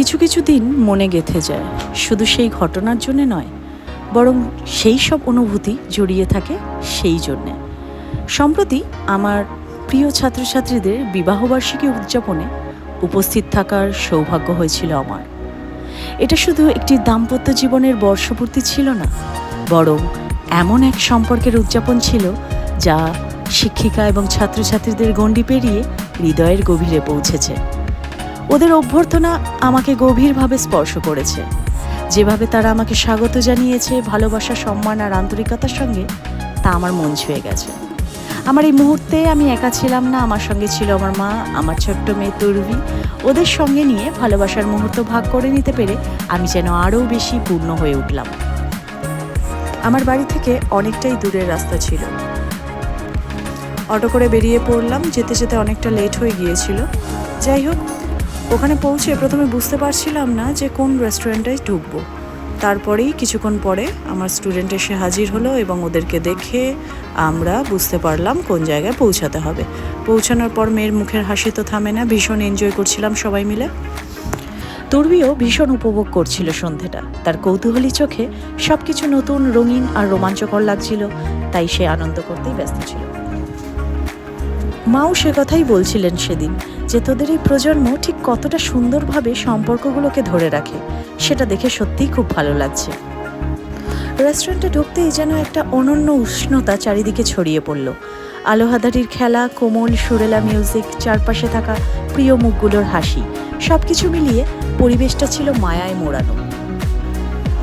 কিছু কিছু দিন মনে গেঁথে যায়। শুধু সেই ঘটনার জন্যে নয়, বরং সেই সব অনুভূতি জড়িয়ে থাকে সেই জন্যে। সম্প্রতি আমার প্রিয় ছাত্রছাত্রীদের বিবাহবার্ষিকী উদযাপনে উপস্থিত থাকার সৌভাগ্য হয়েছিল আমার। এটা শুধু একটি দাম্পত্য জীবনের বর্ষপূর্তি ছিল না, বরং এমন এক সম্পর্কের উদযাপন ছিল যা শিক্ষিকা এবং ছাত্রছাত্রীদের গণ্ডি পেরিয়ে হৃদয়ের গভীরে পৌঁছেছে। ওদের অভ্যর্থনা আমাকে গভীরভাবে স্পর্শ করেছে। যেভাবে তারা আমাকে স্বাগত জানিয়েছে, ভালোবাসা, সম্মান আর আন্তরিকতার সঙ্গে, তা আমার মন ছুঁয়ে গেছে। আমার এই মুহূর্তে আমি একা ছিলাম না, আমার সঙ্গে ছিল আমার মা, আমার ছোট্ট মেয়ে তরুবি ওদের সঙ্গে নিয়ে ভালোবাসার মুহূর্ত ভাগ করে নিতে পেরে আমি যেন আরও বেশি পূর্ণ হয়ে উঠলাম। আমার বাড়ি থেকে অনেকটাই দূরের রাস্তা ছিল। অটো করে বেরিয়ে পড়লাম, যেতে যেতে অনেকটা লেট হয়ে গিয়েছিল। যাই হোক ওখানে পৌঁছে প্রথমে বুঝতে পারছিলাম না যে কোন রেস্টুরেন্টে ঢুকবো। তারপরেই কিছুক্ষণ পরে আমার স্টুডেন্ট এসে হাজির হলো এবং ওদেরকে দেখে আমরা বুঝতে পারলাম কোন জায়গায় পৌঁছাতে হবে। পৌঁছানোর পর মেয়ের মুখের হাসি তো থামে না, ভীষণ এনজয় করছিলাম সবাই মিলে। তরবিও ভীষণ উপভোগ করছিল সন্ধেটা। তার কৌতূহলী চোখে সব কিছু নতুন, রঙিন আর রোমাঞ্চকর লাগছিল, তাই সে আনন্দ করতেই ব্যস্ত ছিল। মাও সে কথাই বলছিলেন সেদিন যে তোদের এই প্রজন্ম ঠিক কতটা সুন্দরভাবে সম্পর্কগুলোকে ধরে রাখে, সেটা দেখে সত্যিই খুব ভালো লাগছে। রেস্টুরেন্টে ঢুকতেই যেন একটা অনন্য উষ্ণতা চারিদিকে ছড়িয়ে পড়ল। আলোহাদারির খেলা, কোমল সুরেলা মিউজিক, চারপাশে থাকা প্রিয় মুখগুলোর হাসি সব কিছু মিলিয়ে পরিবেশটা ছিল মায়ায় মোড়ানো।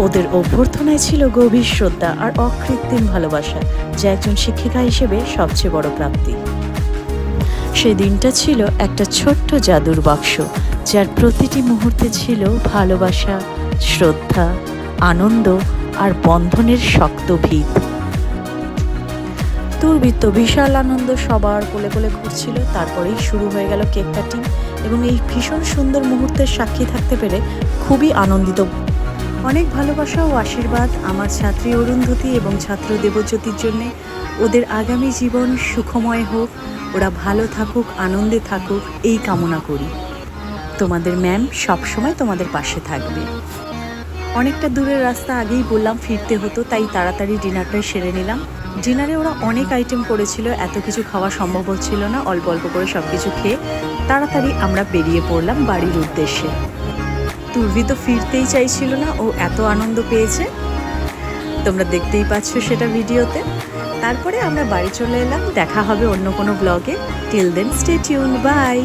ওদের অভ্যর্থনায় ছিল গভীর শ্রদ্ধা আর অকৃত্রিম ভালোবাসা, যা একজন শিক্ষিকা হিসেবে সবচেয়ে বড় প্রাপ্তি। সে দিনটা ছিল একটা ছোট্ট জাদুর বাক্স, যার প্রতিটি মুহূর্তে ছিল ভালোবাসা, শ্রদ্ধা, আনন্দ আর বন্ধনের শক্ত ভিত। দুর্বৃত্ত বিশাল আনন্দ সবার কোলে কোলে ঘুরছিল, তারপরেই শুরু হয়ে গেল কেক কাটিং এবং এই ভীষণ সুন্দর মুহূর্তের সাক্ষী থাকতে পেরে খুবই আনন্দিত অনেক ভালোবাসা ও আশীর্বাদ আমার ছাত্রী অরুন্ধতী এবং ছাত্র দেবজ্যোতির জন্যে। ওদের আগামী জীবন সুখময় হোক, ওরা ভালো থাকুক, আনন্দে থাকুক, এই কামনা করি। তোমাদের ম্যাম সবসময় তোমাদের পাশে থাকবে। অনেকটা দূরের রাস্তা আগেই বললাম ফিরতে হতো, তাই তাড়াতাড়ি ডিনারটাই সেরে নিলাম। ডিনারে ওরা অনেক আইটেম করেছিল, এত কিছু খাওয়া সম্ভব হচ্ছিল না, অল্প অল্প করে সব কিছু খেয়ে তাড়াতাড়ি আমরা বেরিয়ে পড়লাম বাড়ির উদ্দেশ্যে। তুর্ভি তো ফিরতেই চাইছিল না, ও এত আনন্দ পেয়েছে। তোমরা দেখতেই পাচ্ছ সেটা ভিডিওতে। তারপরে আমরা বাড়ি চলে এলাম, দেখা হবে অন্য কোনো ব্লগে till then stay tune bye